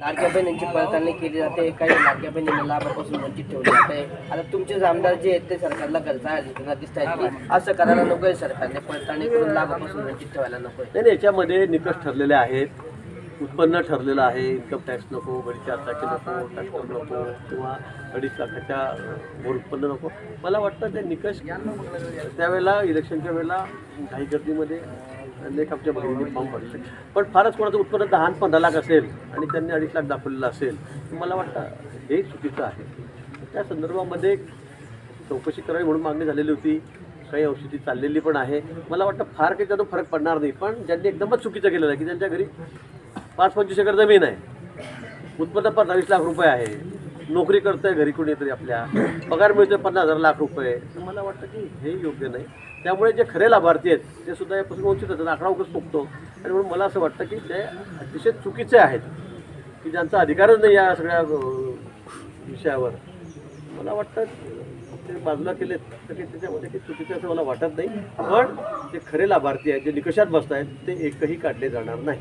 लाडक्या बहिणींची पडताळणी केली जाते. काही लाडक्या बहिणींना लाभापासून वंचित ठेवले जाते. आता तुमचे आमदार जे आहेत ते सरकारला करता देताना दिसत आहेत असं करायला नकोय सरकारने पडताळणी करून लाभापासून वंचित ठेवायला नकोय? नाही याच्यामध्ये निकष ठरलेले आहेत. उत्पन्न ठरलेलं आहे. इन्कम टॅक्स नको अडीच लाखाचे नको टॅक्टर नको किंवा अडीच लाखाच्या भर उत्पन्न नको. मला वाटतं ते निकष त्यावेळेला इलेक्शनच्या वेळेला घाई गर्दीमध्ये अनेक आमच्या बहिणींनी फॉर्म भरले पण फारच कोणाचं उत्पन्न दहा पंधरा लाख असेल आणि त्यांनी अडीच लाख दाखवलेलं असेल मला वाटतं हे चुकीचं आहे. त्या संदर्भामध्ये चौकशी करावी म्हणून मागणी झालेली होती. काही औषधी चाललेली पण आहे. मला वाटतं फार काही त्यातून फरक पडणार नाही. पण ज्यांनी एकदमच चुकीचं केलेलं आहे की ज्यांच्या घरी पाच पंचवीस एकर जमीन आहे उत्पन्न पंधरावीस लाख रुपये आहे नोकरी करतोय घरी कोणी तरी आपल्या. पगार मिळतोय पन्नास हजार लाख रुपये. तर मला वाटतं की हे योग्य नाही. त्यामुळे जे खरे लाभार्थी आहेत ते सुद्धा यापासून वंचित होतात. आकडा उगाच चुकतो आणि म्हणून मला असं वाटतं की ते अतिशय चुकीचे आहेत. की ज्यांचा अधिकारच नाही या सगळ्या विषयावर. मला वाटतं ते बाजूला केलेत तर की त्याच्यामध्ये काही चुकीचं असं मला वाटत नाही. पण जे खरे लाभार्थी आहेत जे निकषात बसत आहेत ते एकही काढले जाणार नाही.